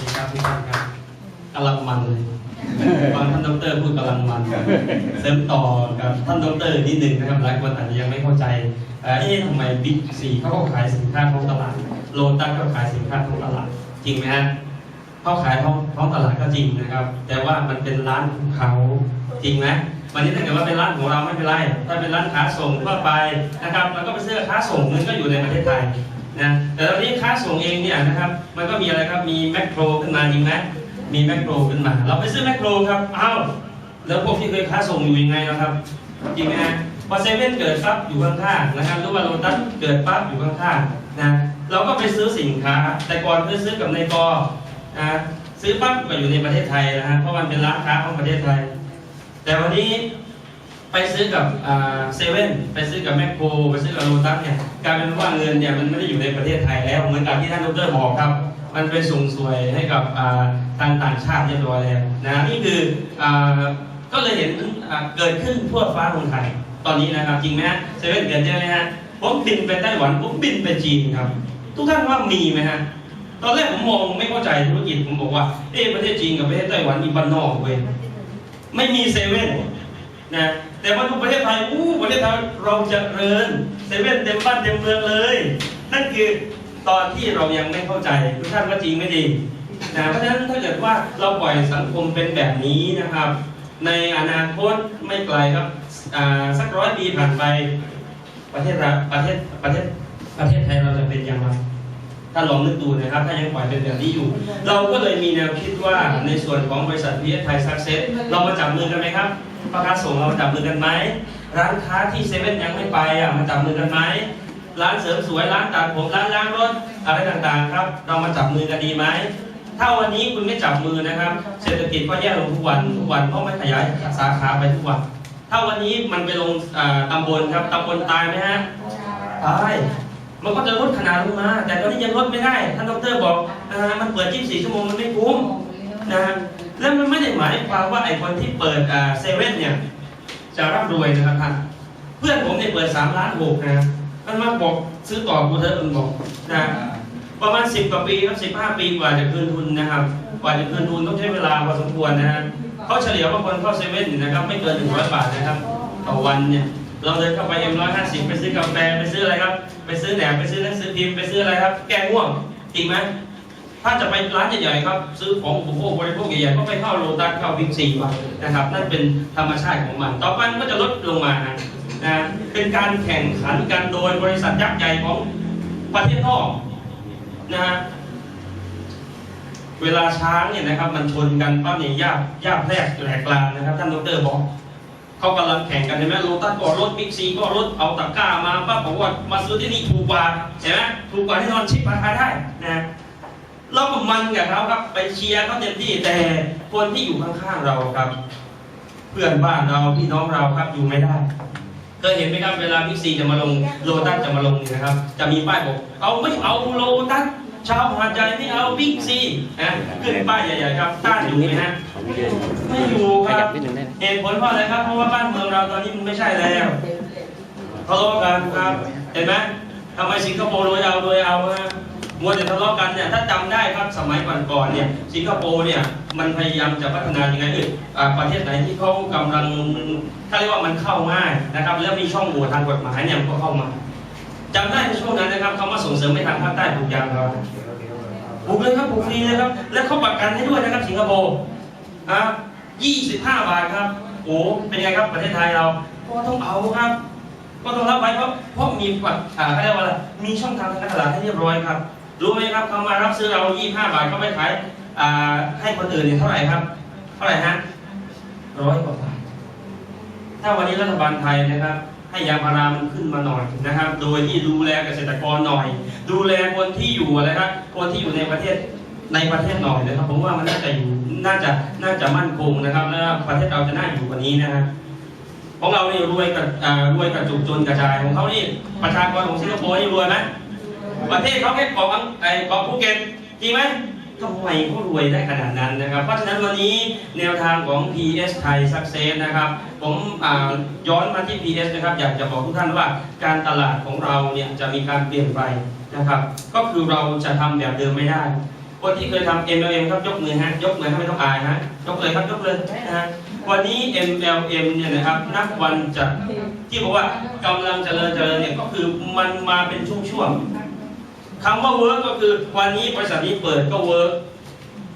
ดีครับทุกท่านครับกำลังมันเลยฟังท่านดรพูดกำลังมัน เสริมต่อกับท่านดรนิดหนึ่งนะครับหลายคนอาจจะยังไม่เข้าใจเอ๊ะทำไมบิ๊กซีเขาก็ขายสินค้าท้องตลาดโลตัสก็ขายสินค้าท้องตลาดจริงไหมฮะเขาขายท้องท้องตลาดก็จริงนะครับ แต่ว่ามันเป็นร้านของเขาจริงไหมวันนี้ถ้าเกิดว่าเป็นร้านของเราไม่เป็นไรถ้าเป็นร้านค้าส่งทั่วไปนะครับแล้วก็ไปซื้อค้าส่งเงินก็อยู่ในประเทศไทยนะ นี้ค้าส่งเองเนี่ยนะครับมันก็มีอะไรครับมีแมคโครขึ้นมาจริงไหมมีแมคโครขึ้นมา เราไปซื้อแมคโครครับอ้าวแล้วพวกที่เคยค้าส่งอยู่ยังไงนะครับจริงไหมฮะพอเซเว่นเกิดปั๊บอยู่ข้างๆนะครับหรือว่าโลตัสเกิดปั๊บอยู่ข้างๆนะเราก็ไปซื้อสินค้า แต่ก่อนเคยซื้อกับในกอนะซื้อปั๊บก็อยู่ในประเทศไทยนะฮะเพราะมันเป็นร้านค้าของประเทศไทย แต่วันนี้ ไปซื้อกับเซเว่นไปซื้อกับแมคโครไปซื้อกับโลตัสเนี่ยกลายเป็นว่าเงินเนี่ยมันไม่ได้อยู่ในประเทศไทยแล้ว เหมือนกับที่ท่านดรบอกครับ มันไปส่งสวยให้กับอ่าทางต่างชาติเรียบร้อยแล้วนะนี่คืออก็เลยเห็นเกิดขึ้นทั่วฟ้าเมืองไทยตอนนี้นะครับจริงไหมฮะเซเว่นเกิดใช่ไหมฮะผมบินไปไต้หวันผมบินไปจีนครับ ทุกท่านว่ามีไหมฮะตอนแรกผมมองไม่เข้าใจธุรกิจผมบอกว่าเอ๊ะประเทศจีนกับประเทศไต้หวันมีบ้านนอกเว้ยไม่มีเซเว่นนะ แต่มาดูประเทศไทยอู้ประเทศไทยเราจะเริญเซเว่นเต็มบ้านเต็มเมืองเลย นั่นคือตอนที่เรายังไม่เข้าใจทุกท่านว่าจริงไม่ดีนะเพราะฉะนั้นถ้าเกิดว่าเราปล่อยสังคมเป็นแบบนี้นะครับ ในอนาคตไม่ไกลครับสักร้อยปีผ่านไปประเทศประเทศประเทศประเทศไทยเราจะเป็นอย่างไรถ้าลองนึกดูนะครับ ถ้ายังปล่อยเป็นแบบนี้อยู่ เราก็เลยมีแนวคิดว่าในส่วนของบริษัทพีเอสไทยซักเซสเรามาจับมือกันไหมครับ ประกาศส่งเรามาจับมือกันไหม ร้านค้าที่เซเว่นยังไม่ไปอะมาจับมือกันไหม ร้านเสริมสวย ร้านตัดผม ร้านล้างรถ อะไรต่างๆ ครับ เรามาจับมือกันดีไหม ถ้าวันนี้คุณไม่จับมือนะครับ เศรษฐกิจก็แย่ลงทุกวัน ทุกวันเพราะไม่ขยายสาขาไปทุกวัน ถ้าวันนี้มันไปลงอ่าตำบลครับ ตำบลตายไหมฮะ ตายมันก็จะลดขนาดลงมา แต่ตอนนี้ยังลดไม่ได้ ท่านดรบอกอ่ามันเปิด 24 ชั่วโมงมันไม่คุ้มนะฮะ แล้วมันไม่ได้หมายความว่าไอ้คนที่เปิดเซเว่นเนี่ยจะร่ำรวยนะครับท่านเพื่อนผมเนี่ยเปิดสามล้านหกนะมันมาบอกซื้อต่อกูเถอะมันบอกนะประมาณสิบกว่าปีครับสิบห้าปีกว่าจะคืนทุนนะครับ กว่าจะคืนทุนต้องใช้เวลาพอสมควรนะฮะเขาเฉลี่ยว่าคนเข้าเซเว่นเนี่ยนะครับ ไม่เกินหนึ่งร้อยบาทนะครับ ต่อวันเนี่ยเราเดินเข้าไปเอ็มร้อยห้าสิบไปซื้อกาแฟไปซื้ออะไรครับ ไปซื้อแหนมไปซื้อหนังสือพิมพ์ไปซื้ออะไรครับ แก้ง่วงจริงไหม ถ้าจะไปร้านใหญ่ๆครับ ซื้อของอุปโภคบริโภคใหญ่ๆก็ไปเข้าโลตัสเข้าบิ๊กซีมานะครับ นั่นเป็นธรรมชาติของมัน ต่อไปมันก็จะลดลงมานะนะเป็นการแข่งขันกันโดยบริษัทยักษ์ใหญ่ของประเทศนอกนะฮะเวลาช้างเนี่ยนะครับ มันชนกันปั๊บเนี่ยย่าย่าแพรกแหลกลานนะครับ ท่านดรบอกเขากำลังแข่งกันเห็นไหมโลตัสก็รถบิ๊กซีก็รถเอาตะกร้ามาปั๊บบอกว่ามาซื้อที่นี่ถูกกว่าเห็นไหมถูกกว่าที่นอนชิปราคาได้นะ เราก็มันกับเขาครับ ไปเชียร์เขาเต็มที่แต่คนที่อยู่ข้างๆเราครับ เพื่อนบ้านเราพี่น้องเราครับอยู่ไม่ได้เคยเห็นไหมครับเวลาพิกซีจะมาลงโลตัสจะมาลงเนี่ยนะครับ จะมีป้ายบอกเอาไม่เอาโลตัสชาวหาดใหญ่ไม่เอาบิ๊กซีนะขึ้นป้ายใหญ่ๆครับต้านอยู่ไหมฮะไม่อยู่คขรัยับบนิดนึงได้ไหมเหตุผลเพราะอะไรครับ เพราะว่าบ้านเมืองเราตอนนี้มันไม่ใช่แล้วทะเลาะกันครับเห็นไหมทำไมสิงคโปร์โดยเอาโดยเอาฮะ มัวแต่ทะเลาะกันเนี่ยถ้าจำได้ครับสมัยก่อนๆเนี่ยสิงคโปร์เนี่ยมันพยายามจะพัฒนายังไงเออประเทศไหนที่เขากำลังถ้าเรียกว่ามันเข้าง่ายนะครับ แล้วมีช่องโหว่ทางกฎหมายเนี่ยมันก็เข้ามาจำได้ในช่วงนั้นนะครับเขามาส่งเสริมให้ทางภาคใต้ปลูกยางเราปลูกเลยครับปลูกฟรีเลยครับ และเขาประกันให้ด้วยนะครับสิงคโปร์อะ25บาทครับโอ้เป็นไงครับประเทศไทยเราก็ต้องเอาครับก็ต้องรับไว้เพราะเพราะมีปัดอ่าเขาเรียกว่าอะไรมีช่องทางทางการตลาดให้เรียบร้อยครับ รู้ไหมครับเขามารับซื้อเรา25 บาทเขาไปขายให้คนอื่นเนี่ยเท่าไหร่ครับ เท่าไหร่ฮะร้อยกว่าบาท ถ้าวันนี้รัฐบาลไทยนะครับ ให้ยางพารามันขึ้นมาหน่อยนะครับ โดยที่ดูแลเกษตรกรหน่อย ดูแลคนที่อยู่อะไรครับคนที่อยู่ในประเทศในประเทศหน่อยนะครับผมว่ามันน่าจะอยู่น่าจะน่าจะมั่นคงนะครับและประเทศเราจะน่าอยู่กว่านี้นะครับของเรานี่รวยกับอ่ารวยกับจุกจนกระจายของเขานี่ประชากรของสิงคโปร์นี่รวยไหม ประเทศเขาแค่เกาะอังไอ้เกาะภูเก็ตจริงไหมทำไมเขารวยได้ขนาดนั้นนะครับ เพราะฉะนั้นวันนี้แนวทางของ PS ไทย Success นะครับ ผมย้อนมาที่ PS นะครับ อยากจะบอกทุกท่านว่าการตลาดของเราเนี่ยจะมีการเปลี่ยนไปนะครับ ก็คือเราจะทำแบบเดิมไม่ได้ คนที่เคยทำ MLM ครับยกมือฮะยกมือให้ไม่ต้องอายฮะยกเลยครับยกเลยนะฮะวันนี้ MLM เนี่ยนะครับนับวันจะที่บอกว่ากำลังเจริญเจริญเนี่ยก็คือมันมาเป็นช่วงๆ คำว่า work ก็คือวันนี้บริษัทนี้เปิดก็ work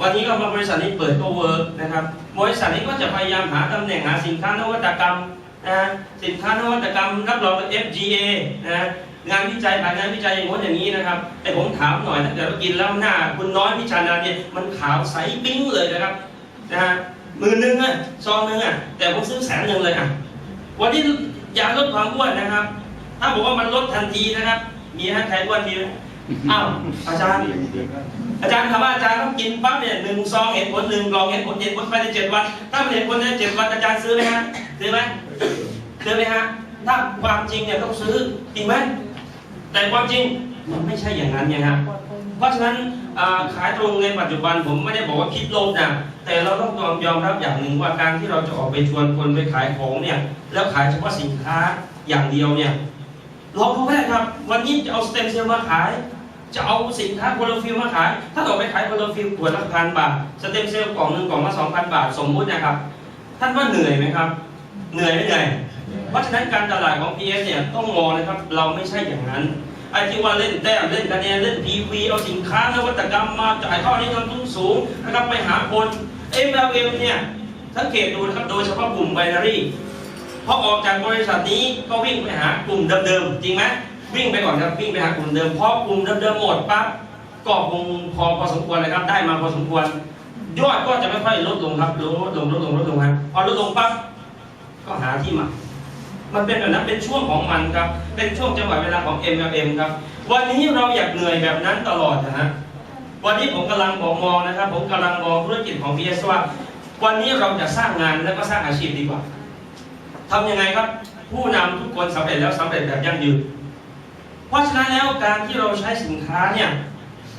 วันนี้ก็มาบริษัทนี้เปิดก็ work นะครับบริษัทนี้ก็จะพยายามหาตำแหน่งหาสินค้านวัตกรรมนะฮะสินค้านวัตกรรมรับรองเป็น FGA นะฮะงานวิจัยผ่านงานวิจัยอย่างโน้นอย่างนี้นะครับ แต่ผมถามหน่อยถ้าเกิดว่ากินแล้วหน้า คุณน้อยพิจารณาเนี่ยมันขาวใสปิ้งเลยนะครับนะฮะมือหนึงอะซองหนึงอะแต่ผมซื้อแสนหนึ่งเลยอะวันนี้อยากลดความอ้วนนะครับ ถ้าบอกว่ามันลดทันทีนะครับ มีฮะใครอ้วนมีไหม อ้าวอาจารย์ อาจารย์ถามว่าอาจารย์ต้องกินปั๊บเนี่ยหนึ่งซองเห็นผลหนึ่งกล่องเห็นผลเห็นผลภายในเจ็ดวัน ถ้ามันเห็นผลในเจ็ดวันอาจารย์ซื้อไหมฮะซื้อไหมซื้อไหมฮะถ้าความจริงเนี่ยต้องซื้อจริงไหมแต่ความจริงมันไม่ใช่อย่างนั้นไงฮะเพราะฉะนั้นขายตรงในปัจจุบันผมไม่ได้บอกว่าคิดลบนะแต่เราต้องยอมยอมรับอย่างหนึ่งว่าการที่เราจะออกไปชวนคนไปขายของเนี่ยแล้วขายเฉพาะสินค้าอย่างเดียวเนี่ยลองดูก็ได้ครับ วันนี้จะเอาสเต็มเซลล์มาขาย จะเอาสินค้าโคโลฟิลมาขาย ถ้าต่อไปขายโคโลฟิลขวดละพันบาท สเต็มเซลล์กล่องหนึ่งกล่องละสองพันบาท สมมุตินะครับ ท่านว่าเหนื่อยไหมครับ เหนื่อยไม่เหนื่อย เพราะฉะนั้นการตลาดของ PS เนี่ยต้องมองนะครับ เราไม่ใช่อย่างนั้น ไอ้ที่ว่าเล่นแต้มเล่นคะแนนเล่น PV เอาสินค้านวัตกรรมมาจ่ายข้อนี้เงินทุนสูงนะครับไปหาคน MLM เนี่ยสังเกตดูนะครับโดยเฉพาะกลุ่มไบนารีพอออกจากบริษัทนี้ก็วิ่งไปหากลุ่มเดิมๆจริงไหม วิ่งไปก่อนครับวิ่งไปหากลุ่มเดิมพอกลุ่มเดิมๆหมดปั๊บก็คงพอพอสมควรเลยครับ ได้มาพอสมควร ยอดก็จะไม่ค่อยลดลงครับลดลงลดลงลดลงครับพอลดลงปั๊บก็หาที่ใหม่มันเป็นแบบนั้นเป็นช่วงของมันครับ เป็นช่วงจังหวะเวลาของ MLM ครับ วันนี้เราอยากเหนื่อยแบบนั้นตลอดนะฮะวันนี้ผมกำลังมองมองนะครับ ผมกำลังมองธุรกิจของ PS ว่า วันนี้เราจะสร้างงานและก็สร้างอาชีพดีกว่าทำยังไงครับ ผู้นำทุกคนสำเร็จแล้วสำเร็จแบบยั่งยืน เพราะฉะนั้นแล้วการที่เราใช้สินค้าเนี่ย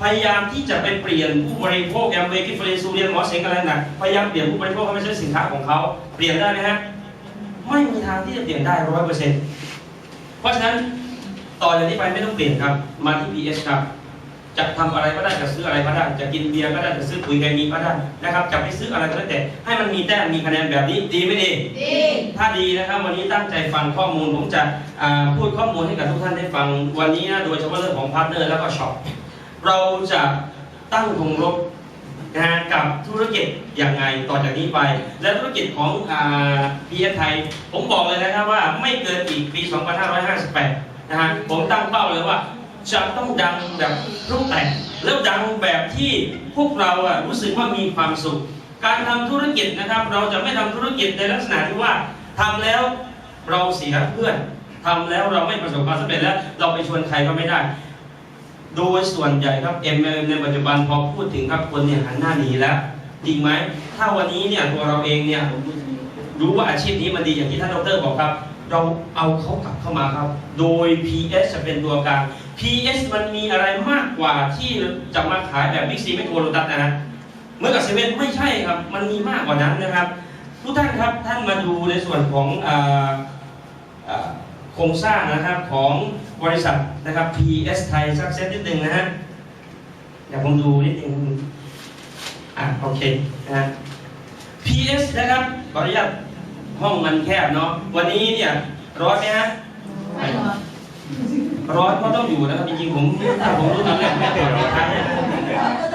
พยายามที่จะไปเปลี่ยนผู้บริโภคแอมเวกิฟเรซูเรียนหมอเสงอะไรหนักพยายามเปลี่ยนผู้บริโภคเขาไม่ใช่สินค้าของเขาเปลี่ยนได้ไหมฮะไม่มีทางที่จะเปลี่ยนได้ร้อยเปอร์เซ็นต์เพราะฉะนั้นต่อจากนี้ไปไม่ต้องเปลี่ยนครับมาที่ PS ครับ จะทำอะไรก็ได้จะซื้ออะไรก็ได้ จะกินเบียร์ก็ได้จะซื้อปุ๋ยเคมีก็ได้นะครับจะไปซื้ออะไรก็ได้แต่ให้มันมีแต้มมีคะแนนแบบนี้ดีไม่ดีดีถ้าดีนะครับวันนี้ตั้งใจฟังข้อมูลผมจะอ่าพูดข้อมูลให้กับทุกท่านได้ฟังวันนี้นะโดยเฉพาะเรื่องของพาร์ทเนอร์แล้วก็ช็อปเราจะตั้งธงรบนะฮะกับธุรกิจอย่างไงต่อจากนี้ไป และธุรกิจของอ่าพีเอสไทย ผมบอกเลยนะครับว่าไม่เกินอีกปี 2558 นะฮะผมตั้งเป้าเลยว่า จะต้องดังแบบรูปแต่งแล้วดังแบบที่พวกเราอะรู้สึกว่ามีความสุข การทำธุรกิจนะครับ เราจะไม่ทำธุรกิจในลักษณะที่ว่าทำแล้วเราเสียเพื่อนทำแล้วเราไม่ประสบความสำเร็จแล้ว เราไปชวนใครก็ไม่ได้ โดยส่วนใหญ่ครับ MLM ในปัจจุบันพอพูดถึงครับคนเนี่ยหันหน้าหนีแล้วจริงไหมถ้าวันนี้เนี่ยตัวเราเองเนี่ยรู้ว่าอาชีพนี้มันดีอย่างที่ท่านดรบอกครับ เราเอาเขากลับเข้ามาครับ โดย PS จะเป็นตัวกลาง PS มันมีอะไรมากกว่าที่จะมาขายแบบบิ๊กซีไม่โทรโลตัสนะฮะเมื่อกับเซเว่นไม่ใช่ครับ มันมีมากกว่านั้นนะครับ ทุกท่านครับท่านมาดูในส่วนของโครงสร้างนะครับของบริษัทนะครับ PS ไทยสักเซตนิดหนึ่งนะฮะเดี๋ยวผมดูนิดหนึงอะโอเคนะฮะ PS นะครับขออนุญาต ห้องมันแคบเนาะวันนี้เนี่ย ร้อนไหมฮะไม่หรอกร้อนก็ต้องอยู่นะครับจริงๆผมถ้าผมรู้ตอนแรกไม่เกิดหรอกครับ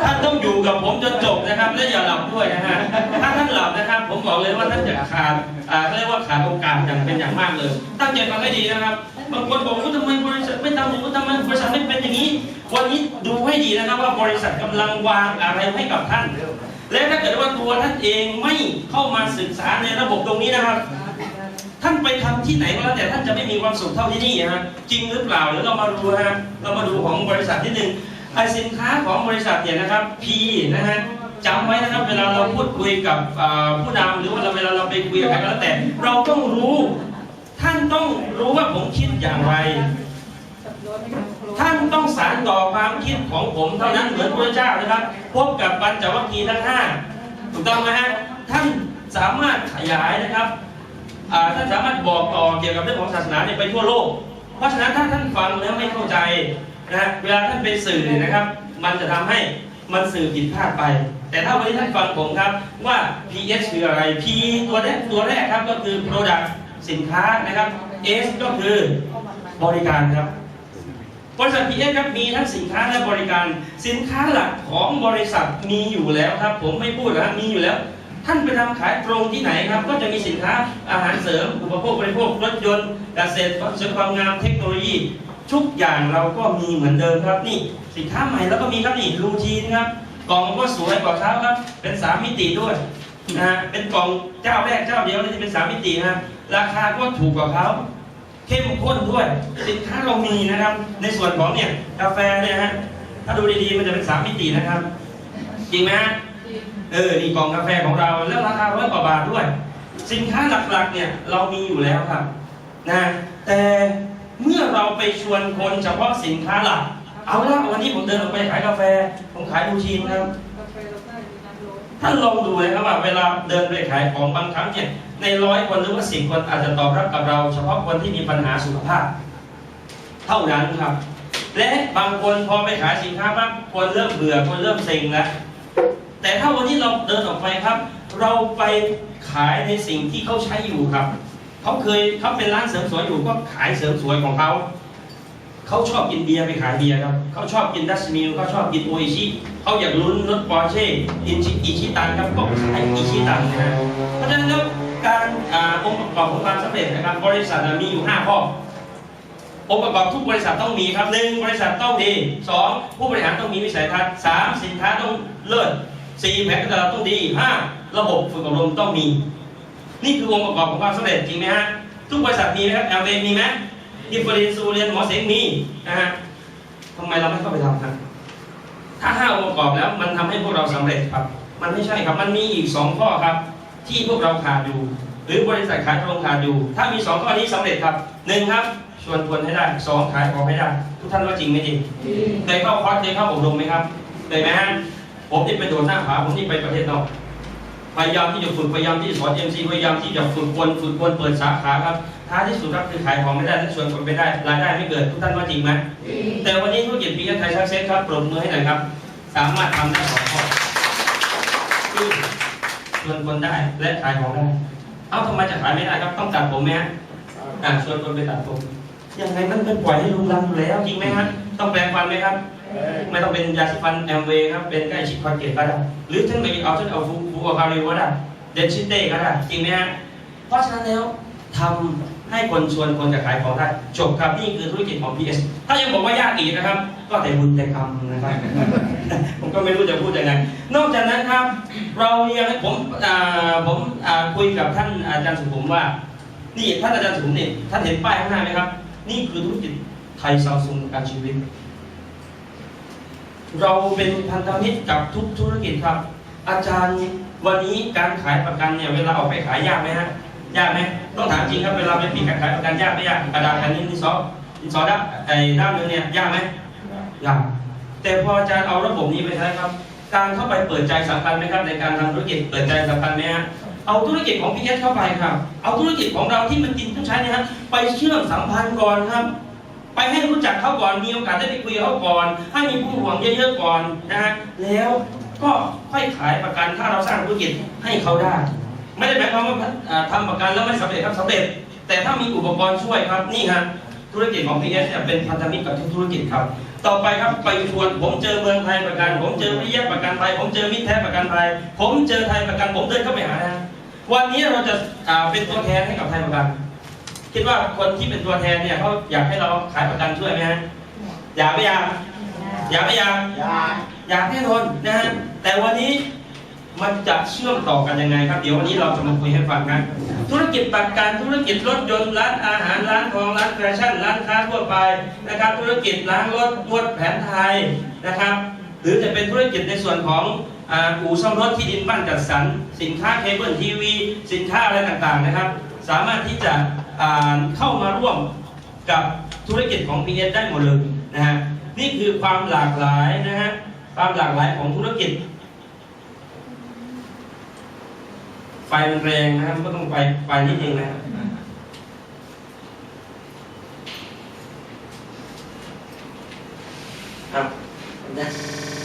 ท่านต้องอยู่กับผมจนจบนะครับและอย่าหลับด้วยนะฮะถ้าท่านหลับนะครับ ผมบอกเลยว่าท่านจะขาดอ่าเรียกว่าขาดโอกาสอย่างเป็นอย่างมากเลย ตั้งใจฟังให้ดีนะครับบางคนบอกว่าทำไมบริษัทไม่ทำอย่างนี้ทำไมบริษัทไม่เป็นอย่างนี้ วันนี้ดูให้ดีนะครับว่าบริษัทกำลังวางอะไรให้กับท่าน และถ้าเกิดว่าตัวท่านเองไม่เข้ามาศึกษาในระบบตรงนี้นะครับ ท่านไปทำที่ไหนก็แล้วแต่ท่านจะไม่มีความสุขเท่าที่นี่ฮะจริงหรือเปล่าเดี๋ยวเรามาดูฮะเรามาดูของบริษัทนิดนึงไอสินค้าของบริษัทเนี่ยนะครับ P นะฮะจำไว้นะครับเวลาเราพูดคุยกับผู้นำหรือว่าเวลาเราไปคุยกับใครก็แล้วแต่ เราต้องรู้ ท่านต้องรู้ว่าผมคิดอย่างไร ท่านต้องสานต่อความคิดของผมเท่านั้นเหมือนพระเจ้านะครับ พบกับปัญจวัคคีย์ทั้งห้าถูกต้องไหมฮะท่านสามารถขยายนะครับท่านสามารถบอกต่อเกี่ยวกับเรื่องของศาสนาไปทั่วโลก เพราะฉะนั้นถ้าท่านฟังแล้วไม่เข้าใจนะฮะเวลาท่านไปสื่อนะครับ มันจะทำให้มันสื่อผิดพลาดไป แต่ถ้าวันนี้ท่านฟังผมครับว่า PS คืออะไร P ตัวแรกตัวแรกครับก็คือ product สินค้านะครับ S ก็คือบริการครับ บริษัท PS ครับมีทั้งสินค้าและบริการ สินค้าหลักของบริษัทมีอยู่แล้วครับ ผมไม่พูดแล้วมีอยู่แล้ว ท่านไปทำขายตรงที่ไหนครับ ก็จะมีสินค้าอาหารเสริม อุปโภคบริโภครถยนต์เกษตรเสริมความงามเทคโนโลยี ทุกอย่างเราก็มีเหมือนเดิมครับนี่ สินค้าใหม่แล้วก็มีครับนี่รูทีนครับกล่องก็สวยกว่าเขาครับ เป็นสามมิติด้วยนะฮะเป็นกล่องเจ้าแรกเจ้าเดียวนี่เป็นสามมิตินะราคาก็ถูกกว่าเขา เข้มข้นด้วย สินค้าเรามีนะครับ ในส่วนของเนี่ยกาแฟเนี่ยฮะถ้าดูดีๆมันจะเป็นสามมิตินะครับ จริงไหมฮะเออนี่กล่องกาแฟของเราแล้วราคาร้อยกว่าบาทด้วย สินค้าหลักๆเนี่ยเรามีอยู่แล้วครับนะแต่เมื่อเราไปชวนคนเฉพาะสินค้าหลัก เอาละวันนี้ผมเดินออกไปขายกาแฟ ผมขายบูชีนครับ ท่านลองดูนะครับว่าเวลาเดินไปขายของบางครั้งเนี่ยในร้อยคนหรือว่าสิบคนอาจจะตอบรับกับเรา เฉพาะคนที่มีปัญหาสุขภาพ เท่านั้นครับ และบางคนพอไปขายสินค้าปั๊บคนเริ่มเบื่อคนเริ่มเซ็งแล้วแต่ถ้าวันนี้เราเดินออกไปครับ เราไปขายในสิ่งที่เขาใช้อยู่ครับเขาเคยเขาเป็นร้านเสริมสวยอยู่ก็ขายเสริมสวยของเขา เขาชอบกินเบียร์ไปขายเบียร์ครับเขาชอบกินดัชมิลเขาชอบกินโออิชิเขาอยากลุ้นรถปอร์เช่อินชิอิชิตันครับก็ขายอิชิตันนะฮะเพราะฉะนั้นแล้วการอ่าองค์ประกอบของความสำเร็จนะครับ บริษัทมีอยู่ 5 ข้อองค์ประกอบทุกบริษัทต้องมีครับหนึ่งบริษัทต้องดีสองผู้บริหารต้องมีวิสัยทัศน์สามสินค้าต้องเลิศสี่แผนการตลาดต้องดีห้าระบบฝึกอบรมต้องมี นี่คือองค์ประกอบของความสำเร็จจริงไหมฮะทุกบริษัทมีไหมครับ LV มีไหม อินฟลูเอนซูเรียนหมอเสงมีนะฮะทำไมเราไม่เข้าไปทำครับถ้าห้าองค์ประกอบแล้วมันทำให้พวกเราสำเร็จครับ มันไม่ใช่ครับ มันมีอีกสองข้อครับ ที่พวกเราขาดอยู่ หรือบริษัทขายตรงขาดอยู่ ถ้ามีสองข้อนี้สำเร็จครับหนึ่งครับชวนคนให้ได้สองขายของให้ได้ ทุกท่านว่าจริงไหมจริงเคยเข้าคอร์สเคยเข้าอบรมไหมครับเคยไหมฮะผมที่ไปโดดหน้าผาผมที่ไปประเทศนอกพยายามที่จะฝึกพยายามที่จะสอนเอ็มซีพยายามที่จะฝึกคนฝึกคนเปิดสาขาครับ ท้ายที่สุดครับคือขายของไม่ได้และชวนคนไปได้รายได้ไม่เกิดทุกท่านว่าจริงไหมแต่วันนี้ธุรกิจพีเอสไทยซักเซสครับปรบมือให้หน่อยครับ สามารถทำได้สองข้อคือชวนคนได้และขายของได้ เอ้าทำไมจะขายไม่ได้ครับต้องตัดผมไหมฮะอ่าชวนคนไปตัดผมยังไงมันเป็นปล่อยให้ลุงรังอยู่แล้วจริงไหมครับต้องแปลงฟันไหมครับ ไม่ต้องเป็นยาสีฟันแอมเวย์ครับเป็นใกล้ชิดคอนเกตก็ได้หรือท่านไปเอาท่านเอาฟูฟูเอาคาริวก็ได้เดนชิเต้ก็ได้จริงไหมฮะเพราะฉะนั้นแล้วทำ ให้คนชวนคนจะขายของได้จบครับนี่คือธุรกิจของ PS ถ้ายังบอกว่ายากอีกนะครับ ก็แต่บุญแต่กรรมนะครับ ผมก็ไม่รู้จะพูดยังไงนอกจากนั้นครับ เรายังผมผมคุยกับท่านอาจารย์สุขุมว่า นี่ท่านอาจารย์สุขุมเนี่ยท่านเห็นป้ายข้างหน้าไหมครับ นี่คือธุรกิจไทยซาซุงการชีวิต เราเป็นพันธมิตรกับทุกธุรกิจครับ อาจารย์วันนี้การขายประกันเนี่ยเวลาออกไปขายยากไหมฮะ ยากไหมต้องถามจริงครับเวลาไปปิกขายประกันยากไม่ยากกระดาษแผ่นนี้ดินสอดินสอด้านไอ้ด้านหนึงเนี่ยยากไหมยากแต่พออาจารย์เอาระบบนี้ไปใช้ครับ การเข้าไปเปิดใจสำคัญไหมครับ ในการทำธุรกิจเปิดใจสำคัญไหมฮะเอาธุรกิจของพีเอสเข้าไปครับ เอาธุรกิจของเราที่มันกินต้องใช้เนยฮะไปเชื่อมสัมพันธ์ก่อนครับ ไปให้รู้จักเขาก่อนมีโอกาสได้ไปคุยกับเขาก่อน ให้มีผู้ห่วงเยอะๆก่อนนะฮะแล้วก็ค่อยขายประกันถ้าเราสร้างธุรกิจให้เขาได้ ไม่ได้หมายความว่าทำประกันแล้วไม่สำเร็จครับสำเร็จ แต่ถ้ามีอุปกรณ์ช่วยครับนี่ฮะธุรกิจของ PS เนี่ยเป็นพันธมิตรกับทุกธุรกิจครับ ต่อไปครับไปชวนผมเจอเมืองไทยประกัน ผมเจอวิทยาประกันไทยผมเจอมิตรแท้ประกันไทยผมเจอไทยประกันผมเดินเข้าไปหานะวันนี้เราจะเป็นตัวแทนให้กับไทยประกัน คิดว่าคนที่เป็นตัวแทนเนี่ยเขาอยากให้เราขายประกันช่วยไหมฮะอยากไม่อยากอยากไม่อยากอยากแน่นอนนะฮะแต่วันนี้ มันจะเชื่อมต่อกันยังไงครับ เดี๋ยววันนี้เราจะมาคุยให้ฟังกันธุรกิจประกันธุรกิจรถยนต์ร้านอาหารร้านทองร้านแฟชั่นร้านค้าทั่วไปนะครับ ธุรกิจล้างรถนวดแผนไทยนะครับ หรือจะเป็นธุรกิจในส่วนของอู่ซ่อมรถที่ดินบ้านจัดสรรสินค้าเคเบิลทีวีสินค้าอะไรต่างๆนะครับ สามารถที่จะเข้ามาร่วมกับธุรกิจของ PS ได้หมดเลยนะฮะนี่คือความหลากหลายนะฮะความหลากหลายของธุรกิจ ไฟมันแรงนะครับก็ต้องไปไปนิดนึงนะครับครับ